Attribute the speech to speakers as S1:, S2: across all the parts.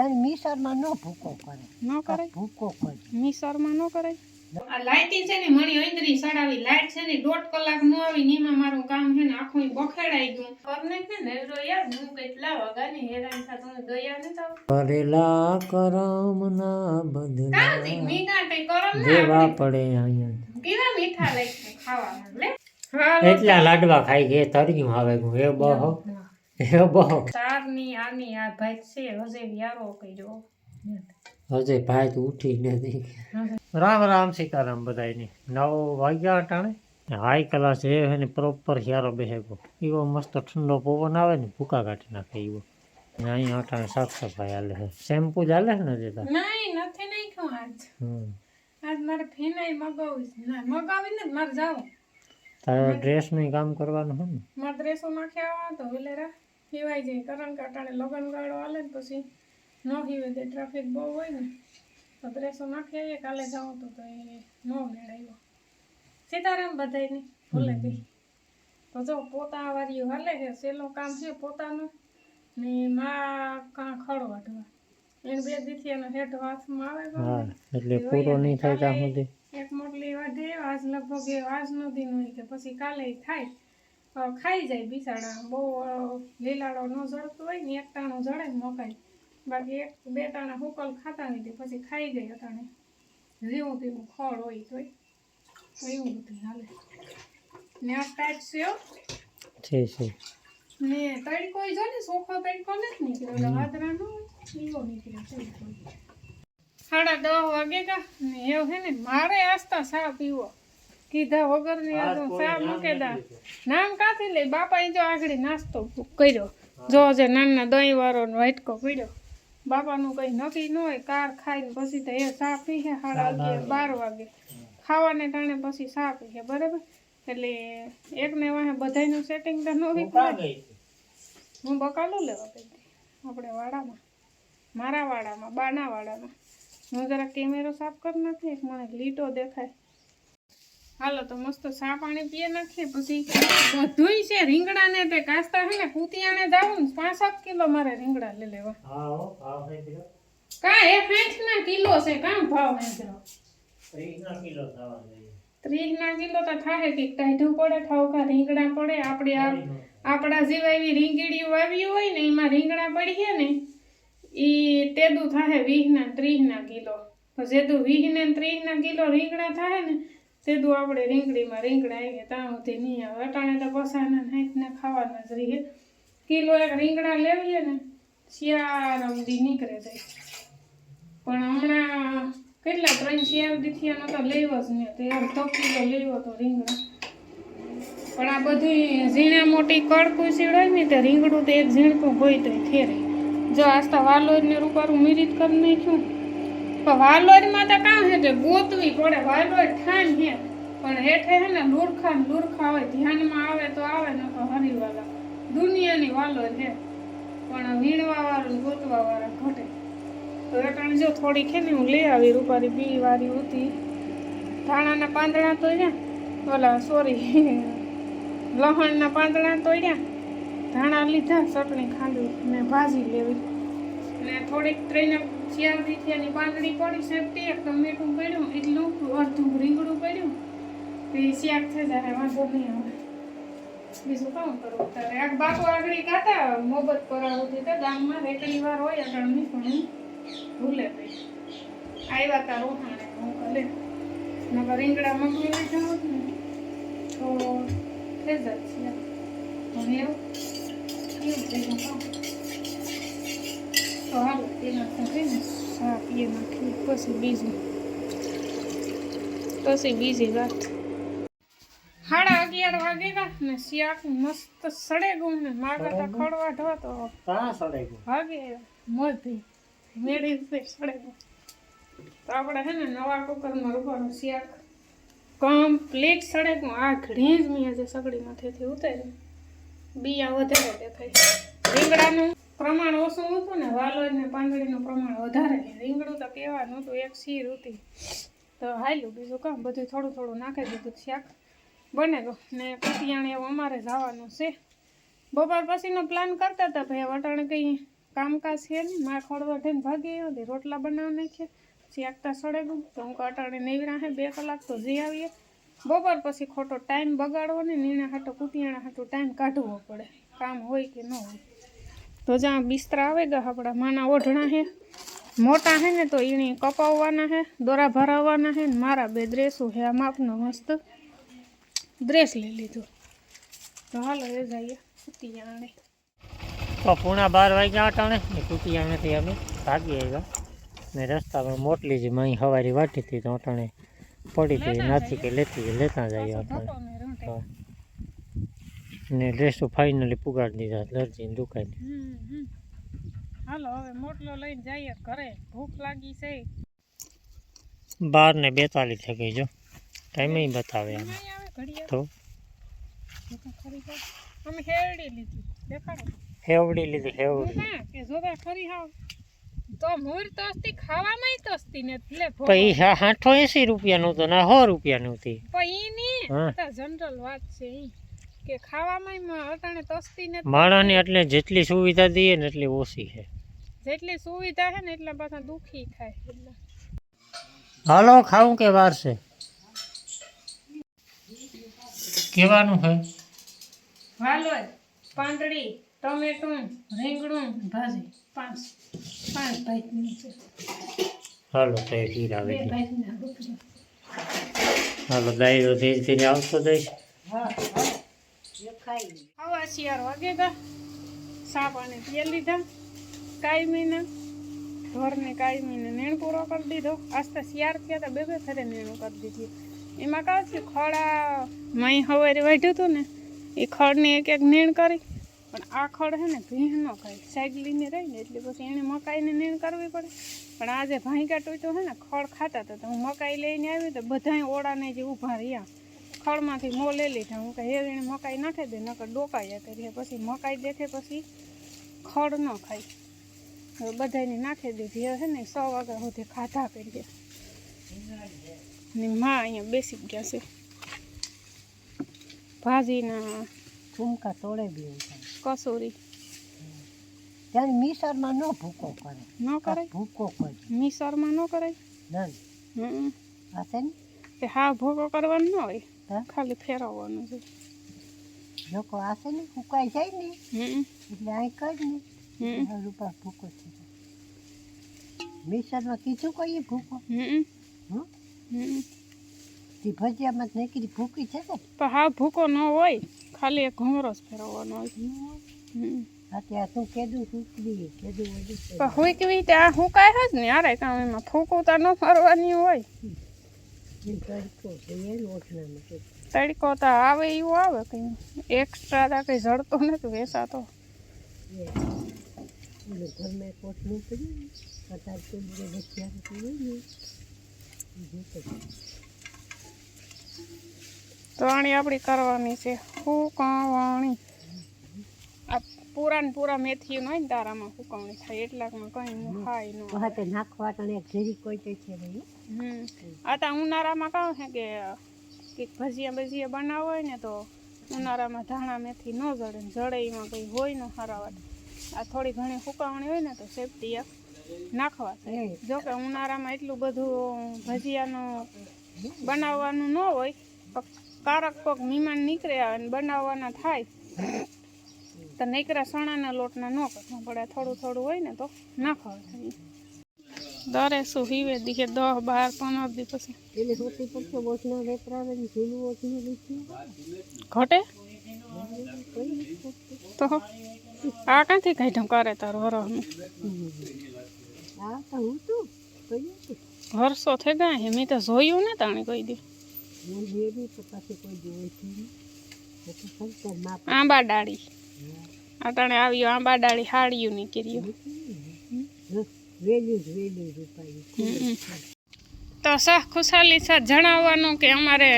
S1: ત્યારે મિસરમાં ન ભૂકો કરે.
S2: ન કરે
S1: ભૂકો કરે.
S2: મિસરમાં ન કરે આ લાઇટિંગ છે ને મણી ઐંદરી સડાવી લાઇટ છે ને દોઢ કલાક નો આવી ને એમાં મારું કામ છે ને આખું બખેડાઈ ગયું. કરને કે ને રો યાર હું કેટલા વગાની હેરાન થા તમે ગયા ને તો
S1: કરેલા કરમના બદલા.
S2: કાંતિ મીઠા કઈ કરમ ના દેવા
S1: પડે અહીંયા.
S2: કેવા મીઠા લાગે ખાવા લે.
S1: એટલા લાડવા ખાઈ ગયા હવે આવે એ બહો એ બહો
S2: ચારની આની આ ભાઈ છે હજે યારો કર્યો
S1: હજે ભાઈ તો ઉઠી નથી. રામ રામ સીતારામ બધાયની. નવ વાગ્યા અટાણે. હાઈ ક્લાસ એ હે ને પ્રોપર હિયારો બેહેગો. એવો મસ્ત ઠંડો પવન આવે ને ભૂકા કાઢી નાખે એવો ને અહીંયા અટાણે સાફ સફાઈ હાલે છે શેમ્પુ જ હાલે છે ને જેતા
S2: નહીં નથી નાખ્યું આજ.
S1: હમ.
S2: આજ મારે ફેનાઈ મગાવી છે. ના મગાવી ને મારે જાવ.
S1: તારે ડ્રેસનું કામ કરવાનું હોય ને?
S2: મારે ડ્રેસો નાખ્યા તો વેલેરા. હિવાઈ જાય કારણ કે અટાણે લગન ગાળો હાલે ને પછી ન હિવે તે ટ્રાફિક બહુ હોય ને તો ડ્રેસો નાખી આવીએ કાલે જાઉં તો તો એ ન મેળાયો સીતારામ બધાયની ભૂલે ગઈ તો જો પોતા વાર્યું હાલે છે સેલું કામ છે પોતાનું ને મા કાં ખડો વાટવા એને બે દીથી એનો હેઠ હાથમાં આવે
S1: એટલે પૂરો નહીં થાય ત્યાં સુધી.
S2: એક મોટલી વાઢે આજ લગભગ એ આજનો દિન હોય કે પછી કાલે થાય. ખાઈ જાય બિસાડા. બહુ લીલાડો ન જળતો હોય ને એક ટાણું જળે ને મકાઈ. બાકી એક બે ટાણા હુકલ ખાતા હોય તે પછી ખાઈ જાય અટાણે. જેવું તેવું ખળ હોય તોય. એવું બધું હાલે. ને આ ટાઈટ સેવ
S1: છે છે.
S2: ને તડકો કોઈ જો ને સોખો તડકો નથી નીકળ્યો. એટલે વાદરા નો એવો નીકળ્યો તડકો સાડા દસ વાગે કા ને એવું છે ને મારે આસ્તા સા પીવો. કીધા વગરની આ તો દા. નામ કાથી લઈ? બાપા જો આગળ નાસ્તો કર્યો. જો જે નાના દહીં વાળો નો વાટકો પીડ્યો. બાપાનું કઈ નક્કી ન હોય કાર ખાઈને પછી તો એ ચા પીએ સાડા અગિયાર બાર વાગે. ખાવાને ટાણે પછી ચા પીએ બરાબર? એટલે એકને વાહે બધાયનું સેટિંગ તો ન હોય હું બકાલો લેવા ગઈ આપણે વાડામાં મારા વાડામાં બાના વાડામાં. હું જરા કેમેરો સાફ કરી નાખી એક મને લીટો દેખાય. હાલો તો મસ્ત સા પાણી પીએ નાખીએ પછી બધુંય છે રીંગણા ને તે કાસ્તા હે ને કુતિયાને જાવું ને પાંચ સાત કિલો મારે રીંગણા લઈ લેવા. કા? એક આઠ ના કિલો છે કામ ભાવ
S1: ત્રીસના કિલો થવા
S2: ત્રીસ ના કિલો તો થાય કે કાઢવું પડે ઠાવકા રીંગણા પડે આપણે આપણા જેવા એવી રીંગણીઓ આવી હોય ને એમાં રીંગણા પડી ને એ તેદું થાય વીસ ના ત્રીસ ના કિલો. તો જેદું વીસ ને ત્રીસ ના કિલો રીંગણા થાય ને તેદું આપણે રીંગણીમાં રીંગણા આવીએ ત્યાં સુધી નહીં આવે. અટાણે તો પસાના હાઈટ ને ખાવાના જ રહીએ કિલો એક રીંગણા લેવીએ ને શિયાળ સુધી નીકળે જાય પણ હમણાં કેટલા, ત્રણ શિયાળ દીથી તો લેવો જ ને તો અડધો કિલો લેવો તો રીંગણા. પણ આ બધી ઝીણા મોટી કડકુસી હોય ને, તે રીંગણું તો એક ઝીણકું હોય તો થેરે જો આસ્તા વાલોને રૂપારું મિરિત કરી નાખ્યું. પણ વાલોરમાં તો કામ છે કે ગોતવી પડે. વાલોડ ઠાન છે. પણ હેઠે હે ને લુરખા ને લુરખા હોય, ધ્યાનમાં આવે તો આવે, ન તો હરિવાલા દુનિયાની વાલોર છે. પણ વીણવા વાળું ગોતવા વાળા ઘટે. તો અટાણે જો થોડીક છે ને હું લઈ આવી રૂપારી બી વાળી હતી ધાણાના પાંદડા તો છે. ઓલા સોરી લહણના પાંદડા તોડ્યા ધાણા લીધા, ચટણી ખાંડવી ને ભાજી લેવી. ને થોડીક ત્રણ ચાર એની પાંદડી પડી સેફટી એક ટમેટું પડ્યું, એટલું અડધું રીંગણું પડ્યું. એ શાક થઈ જાય, વાંધો નહીં આવે. બીજું કામ કરવું તારે આ બાપુ આગળ કાતા મોબત કરાવતી હતા ગામમાં રેકડી વાર હોય અટાણની પણ હું ભૂલે ભાઈ. આવ્યા તા રોહાણે, હું કલે નકર રીંગણા મગવી લીધા હોત ને. તો થઈ જાય છે. પણ એવું કેવું થઈ કામ? તો હાલો તેના સાથે ને ચા પીએ નાખીએ પછી બીજું પછી બીજી વાત સાડા અગિયાર વાગે ગયા ને શિયાળ મસ્ત સડે ગું ને માગા તા ખડવા ઢો તો
S1: કાં સડે ગયું
S2: ભાગે મોરથી મેળી સડે ગું તો આપણે હે ને નવા કુકરમાં રૂપાનું શિયાક કમ્પ્લીટ સડે ગું આ ઘણી જ મેં આજે સગડીમાંથી ઉતાર્યું બીયા વધારે દેખાય રીંગણાનું પ્રમાણ ઓછું હતું ને વાલોર ને પાંદડીનું પ્રમાણ વધારે રીંગણું તો કહેવાનું હતું, એક શીર હતી. તો હાલ્યું, બીજું કામ, બધું થોડું થોડું નાખી દીધું શાક. બને તો, ને કટિયાણે એવું અમારે જવાનું છે. બપોર પછીનો પ્લાન કરતા હતા, ભાઈ વટાણે કંઈ કામકાજ છે ને મારે ખોડવા થઈને ભાગી આવ્યો હતી રોટલા બનાવી નાખ્યા. આગતા સડે ગયું, તો હું અટાણે નેવરા હે, બે કલાક તો જઈ આવીએ. બપોર પછી ખોટો ટાઈમ બગાડવો ને નીણા હાટો કુટિયાણા હાટો ટાઈમ કાઢવો પડે, કામ હોય કે ન હોય. તો જ્યાં બિસ્તરા આવે ગયા આપણા. માના ઓઢણા હે. મોટા હે ને તો એની કપાવવાના હે દોરા ભરાવવાના હે ને મારા બે ડ્રેસો હે. આ માપનો મસ્ત ડ્રેસ લઈ લીધો. તો હાલો એ જઈએ. કુટિયાણે
S1: તો પૂણા બાર વાગ્યા અટાણે ને કુટિયાણાથી અમે ભાગી આવ્યા. ને રસ્તામાં મોટલી જે માઈ હવારી વાટી હતી તો અટાણે પડી હતી નાથી કે લેતી કે લેતા જઈએ અટાણે.
S2: ધક્કો ને રૂંટે.
S1: હા ને ડ્રેસો ફાઇનલી પુગાડી દીધા દરજીની દુકાને
S2: હમ, હમ. હાલો હવે મોટલો લઈને જઈએ ઘરે. ભૂખ લાગી છે.
S1: બાર ને બેતાલીસ થઈ ગઈ જો. ટાઈમે બતાવે આમ
S2: નહીં આવે ઘડિયાળ?
S1: તો?
S2: જો તો ખરી તો. અમે હેરડી લીધી. દેખાડો.
S1: હેવડી લીધી હેવડી.
S2: ના કે જોતા ખરી હાવ તો મોર તો અસ્તી ખાવામાં તો અસ્તી ને એટલે ભો-
S1: પછી સાઠો એસી રૂપિયાનું તો ના સો રૂપિયાનું હતી.
S2: પણ ઈ ની
S1: હા.
S2: આ જનરલ વાત છે ઈ. કે ખાવામાં અટાણે તસ્તી ને
S1: માણસને એટલે જેટલી સુવિધા દઈએ ને એટલી ઓછી છે.
S2: જેટલી સુવિધા છે ને એટલા પાછા દુખી થાય.
S1: હાલો ખાવું કે વાર છે? કેવાનું છે?
S2: વાલોય પાંદડી ટમેટું રીંગણું ભાજી. પાંચ પાંચ ભાઈની છે.
S1: હાલો તો એ ખીર આવે હાલો દાઈ ધીરે ધીરે આવતો જઈશ
S2: આવા શિયાર વાગે ગા. સાપ અને પીએ લીધા. કાયમીને ઢોરને કાયમીને નીણ પૂરો કરી દીધો. આસ્તા શિયાર થયા હતા, બે બે ફેરે નેણું કરી દીધી. એમાં કાં છે ખડા મય હવારે વાઢ્યું હતું ને, એ ખડની એક એક નીણ કરી. પણ આ ખડ છે ને ભીણ ન ખાય. સાગલીને રહી ને એટલે પછી એને મકાઈને નીણ કરવી પડે. પણ આજે ભાંગા ટોચો છે ને, ખડ ખાતા હતા તો હું મકાઈ લઈને આવી તો બધાય ઓળાને જે ઊભા રહ્યા. ખળમાંથી મો લઈ લીધા. હું કે એને મકાઈ નાખી દે નકર ડોકાયા કરીએ પછી મકાઈ દેખે પછી ખડ ન ખાય. હવે બધાને નાખી દીધી હે છે ને સો વાગ્યા સુધી ખાધા કરીએ. ને માં અહીંયા બેસી ગયા છે. ભાજીના
S3: ઝુમકા તોડે બી
S2: કસૂરી.
S3: ત્યારે મિસરમાં ન ભૂકો કરે.
S2: ન કરાય?
S3: ભૂકો કરે.
S2: મિસરમાં ન કરાય?
S3: ના
S2: હમ.
S3: હા
S2: તે હા ભૂકો કરવાનો ન હોય? ખાલી ફેરવવાનું છે.
S3: લોકો આસે ને ફૂકાઈ જાય ને એટલે અહીં કરી ને રૂપા ભૂકો છે. મિસરમાં કીધું કઈ ભૂકો હં તે ભજીયામાં જ નીકળી ભૂકી છે ને?
S2: પણ હા ભૂકો ન હોય ખાલી એક ઘૂંઘરો જ ફેરવવાનો હોય.
S3: અત્યારે તું કેદું સૂકવી કેદું વધુ
S2: પણ હોય કેવી રીતે આ હુકાય જ ને યાર કામ એમાં ફૂકું તો ન ફરવાની હોય.
S3: તડકો
S2: તો આવે એવું આવે કંઈ એક્સ્ટ્રા તો કઈ જડતો નથી, વેસાતો.
S3: ઓલું ઘરમાં કોટલું પડ્યું ને કટાર તો બધે ભજીયા હોય ને એ જોતો
S2: વાણી આપણી કરવાની છે હુકવણી આ પૂરા ને પૂરા મેથી હોય ને તારામાં સુકવણી થાય એટલાકમાં કંઈ ખાય ન
S3: હતે નાખવા તને જરી કોઈ તો છે ભાઈ
S2: હમ. આ તો ઉનાળામાં કહું છે કે કે ભજીયા ભજીયા બનાવો હોય ને તો ઉનાળામાં ધાણા મેથી ન જડે ને જડે એમાં કંઈ હોય ન હરાવત આ થોડી ઘણી સુકાવણી હોય ને તો સેફટી એક નાખવા જો કે ઉનાળામાં એટલું બધું ભજીયાનું બનાવવાનું ન હોય કારક પગ મીમાન નીકળે અને બનાવવાના થાય. તો નીકળ્યા ચણાના લોટના ન કરવા પડે થોડું થોડું હોય ને તો નાખવા થાય દરે શું હીવે દીકે દસ બાર પંદર દી પછી.
S3: એને હોતી પડશે ઓછના વેપરાવે ને ઝૂલું ઓછનું લીધું
S2: ઘટે
S3: કોઈ નથી કરતું.
S2: તો આ ક્યાંથી કાઢ્યું કરે તારું વરસનું
S3: આ તો હું તું કોઈ નથી.
S2: વર્ષો થઈ ગયા હે મેં તો જોયું ને તાણે કોઈ દી.
S3: હું બેબી તો પાછી કોઈ જોઈ છે નહીં તો તો સંતર માપ
S2: આંબા ડાળી અટાણે આવ્યું આંબા ડાળી હાડિયું નીકળ્યું.
S3: જ
S2: તો શાહ ખુશાલી શાહ જણાવવાનું કે અમારે,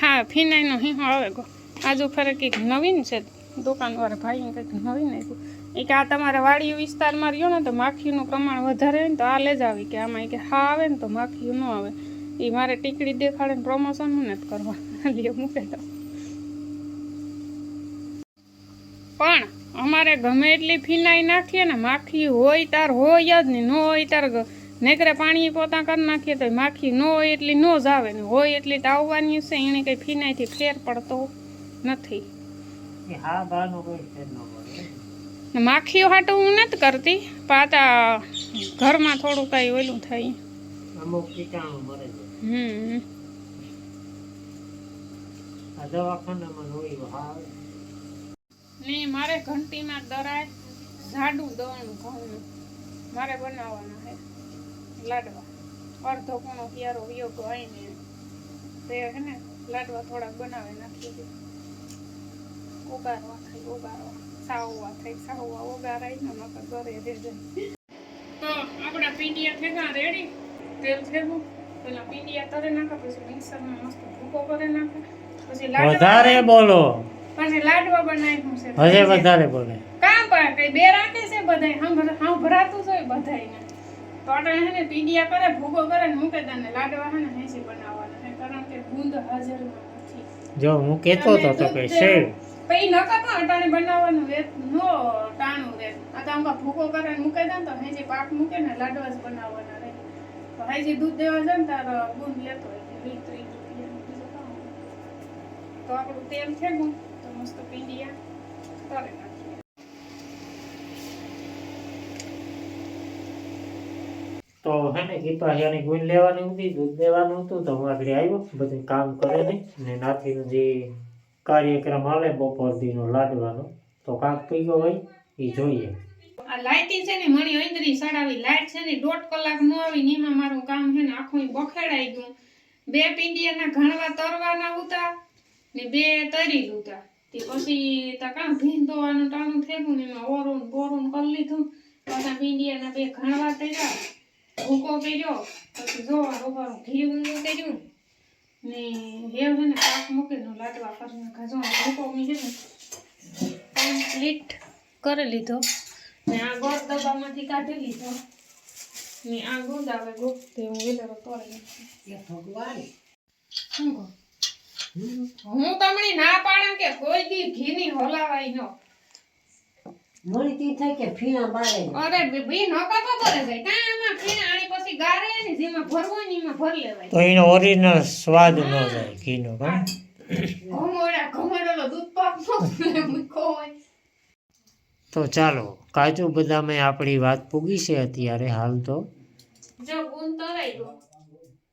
S2: હા, ફિનાઈનો હિંહો આવે ગો. આજુ ફરે કંઈક નવીન છે, દુકાનવાળા ભાઈએ કંઈક નવીન આપ્યું. એ કે આ તમારે વાડી વિસ્તારમાં રહ્યો ને તો માખીનું પ્રમાણ વધારે ને તો આ જ આવી કે આમાં કે હા આવે ને તો માખીયું ન આવે. એ મારે ટીકડી દેખાડે ને પ્રમોશન નથી કરવા. લે મૂકે તો. પણ અમારે ગમે એટલી ફિનાઈ નાખીએ ને માખી હોય તાર હોય જ નહીં. ન હોય તાર નેકરે પાણી પોતા કરી નાખીએ તો માખી ન હોય એટલી ન જ આવે ને હોય એટલી તો આવવાની છે. એને કંઈ ફિનાઈથી ફેર પડતો નથી. માખીઓ હાટું હું નથી કરતી. પાતા ઘરમાં થોડું કાંઈ ઓલું થાય.
S1: અમુક કીટાણુ મરે છે.
S2: હમ.
S1: દવાખાનામાં હોય
S2: ને મારે ઘંટીમાં દરાય જાડું દવાનું ઘઉંનું. મારે બનાવવાના છે લાડવા. અડધો કોણો ક્યારો વિયોગો આવીને તે હે ને લાડવા થોડાક બનાવી નાખી દે. ઉગારવા થાય ઉગારવા. સાવવા થઈ સાવવા ઉગારાય ને મકા ઘરે દે જાય. તો આપણા પીંડિયા ભેગા રેડી. તેલ થેગું પેલા પીંડિયા તરે નાખે પછી મિક્સરમાં મસ્ત ભૂકો કરી નાખે. પછી
S1: વધારે બોલો.
S2: પછી લાડવા બનાવ્યું છે.
S1: હજે વધારે બોલે
S2: કામ પર કઈ બે રાખે છે બધાય? હમ ભરાતું છે બધાયને. તો આપણે હે ને પીડિયા કરે ભૂકો કરે ને મૂકે દે લાડવા હે ને હેસી બનાવવાના છે. કારણ કે ગુંદ હાજરમાં નથી.
S1: જો હું કહેતો તો તો કે છે.
S2: પછી નકા તો અટાણે બનાવવાનું રે નો ટાણું રે આ તો આંબા ભૂકો કરે ને મૂકે દે તો હેજી પાક મૂકે ને લાડવા જ બનાવવાના રે તો હેજી દૂધ દેવા જાય ને તાર ગુંદ લેતો હોય. વીસ ત્રીસ હોય. તો આપણું તેલ છે ગુંદ? મસ્ત પીંડિયા નાખીએ
S1: તો હે ને ગીપાહિયાની ગુણ લેવાની હતી દૂધ દેવાનું હતું તો હું આગળ આવ્યો બધું કામ કરે ને ને નાથીનો જે કાર્યક્રમ હાલે બપોર દીનો લાડવાનો તો કાંક પીગો હોય એ જોઈએ.
S2: આ લાઇટિંગ છે ને મણી અંદરી સડાવી લાઇટ છે ને દોઢ કલાક નો આવી ને એમાં મારું કામ છે ને આખું બખેડાઈ ગયું. બે પિંડિયાના ઘણવા તરવાના હતા ને બે તરી હતા તે પછી કામ ભીંદોવાનું ટાણું થયું ને એમાં ઓરું બોરું કરી લીધું. પાછા ભીંડિયાના બે ઘણવા કર્યા. ભૂકો કર્યો. પછી જોવા રોવાનું ઘી ઊંધું કર્યું ને હેવ છે ને પાક મૂકીને લાડવા કરીને ખાજો ભૂકો મી છે ને કમ્પ્લીટ કરી લીધો. ને આ ગોળ ડબ્બામાંથી કાઢી લીધો. ને આ ગુંદ આવે ગુપ્ત હું વેલરો તોડી ભગવાન. શું કહો? હું તમને ના પાડું કે કોઈ દી ઘીની હલાવાય નો.
S3: મળી તી થાય કે ફીણા બાળે.
S2: અરે બી- ન કાપા પડે જાય કાં આમાં ફીણા આણી પછી ગારે ને જેમાં ભરવો ને એમાં ભર લેવાય.
S1: તો એનો ઓરિજિનલ સ્વાદ ન જાય ઘીનો કાં
S2: ઘમોડા ઘમોડેલો દૂધ પાક નો હોય.
S1: તો ચાલો કાજુ બદામે આપણી વાત પૂગી છે અત્યારે હાલ તો.
S2: જો ગુણ તો રહી ગયો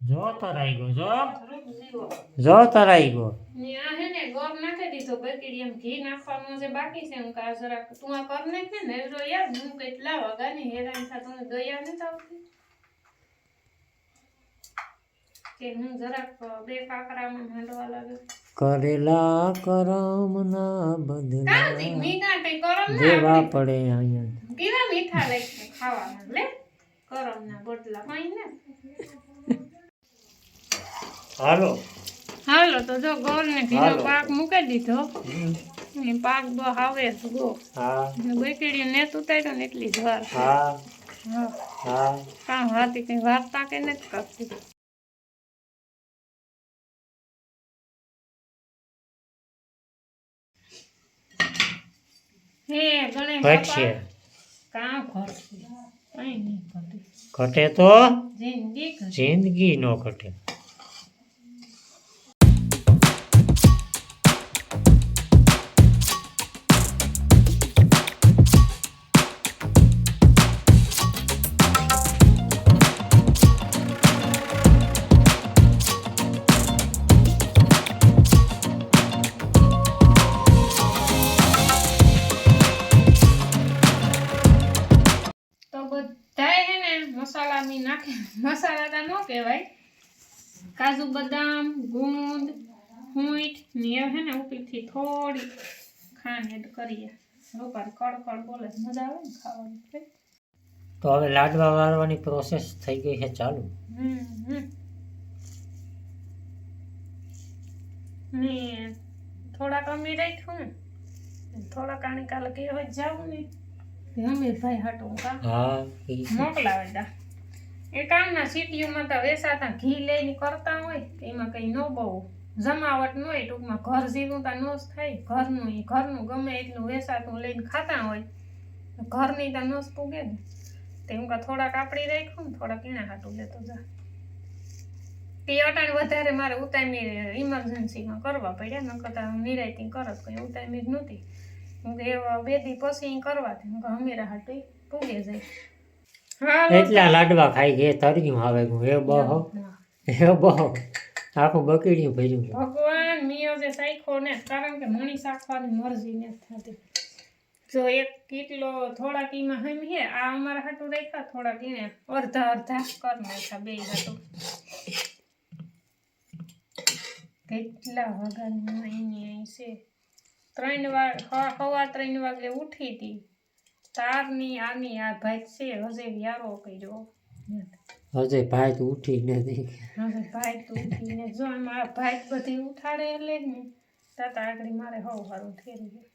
S1: જો તરાઈ ગયો જો. જો તરાઈ ગયો
S2: ન્યા હે ને ગોળ નાખી દીધો બકડી એમ ઘી નાખવાનું જે બાકી છે હું કા જરા તું આ કર નાખ ને નેવરો યાર હું કઈ લાવ ને હેરાન થા તને દયા નથી આવતી. કે હું જરાક બે કાકરામાં માંડવા લાગ્યો
S1: કરેલા બદલા
S2: કરમ ના
S1: દેવા પડે અહીંયા.
S2: કેવા મીઠા લાગે ખાવાના લે. કરમ ના બદલા કઈ ને.
S1: હાલો.
S2: હાલો તો જો ગોળ ને ઘીનો પાક મૂકી દીધો. ને પાક બો આવે છે ગો
S1: હા.
S2: બેકડી નેત ઉતાર્યો ને એટલી જ વાર.
S1: હા.
S2: હા. કામ હાથી કઈ વાર્તા કે નથી કરતી. ઘટે.
S1: તો
S2: જિંદગી
S1: નો ઘટે.
S2: કાજુ બદામ ગુંદ હુંઠ ને એ હે ને ઉપરથી થોડી ખાંડ એડ કરીએ. રોપાર કડકડ બોલે તો મજા આવે ને ખાવાની
S1: તો હવે લાડવા વાળવાની પ્રોસેસ થઈ ગઈ છે ચાલુ.
S2: હમ હમ. ને થોડાક અમી રાખ્યું ને. થોડાક આણી કાલે કે હોય જાવું ને. તે અમીર ભાઈ હાટું કામ
S1: હા ઈ. છે.
S2: મોકલાવે તા. એ કામના સિટીઓમાં તો વેસાતા ઘી લઈને કરતા હોય, એમાં કઈ ન બહુ જમાવટ ન હોય, ટૂંકમાં ઘર જીવું તો નોસ થાય. ઘરનું એ ઘરનું ગમે એટલું વેસાતું લઈને ખાતા હોય ઘરની તો નોસ પૂગે ને. તે હું કાં થોડાક આપડી રાખ્યું ને, થોડાક એના હાટું લેતો જા. તે અટાણ વધારે મારે ઉતામી ઇમરજન્સીમાં કરવા પડ્યા, નકર તો નિરાયતી કરત, કંઈ ઉતામી જ નહોતી. હું કે બે દી પછી કરવા દે હું કે હમીરા હાટું પૂગે જાય
S1: એટલા લાડવા ખાઈ ગયા તરગ્યું આવે હું એ બહો. એ બહો. આખું બકીડ્યું ભર્યું
S2: ભગવાન મિયો જે સાઈખો ને કારણ કે મણી શાખવાની મરજી ને થતી. જો એક કેટલો થોડા કીમાં હમ હે આ અમારા હાટું રાખ્યા થોડા કીને અડધા અડધા કર નાખ્યા બે હાટું. કેટલા વાગ્યાની અહીં છે? ત્રણ વાગ સવા ત્રણ વાગે ઉઠી હતી. તારની આની આ ભાઈ છે હજે વ્યારો કર્યો.
S1: હજે ભાઈ તો ઉઠી નથી
S2: હવે ભાઈ તું ઉઠીને જો મારા ભાઈ બધી ઉઠાડે એટલે ને. તાતા આગળ મારે હવ સારું થઈ ગયું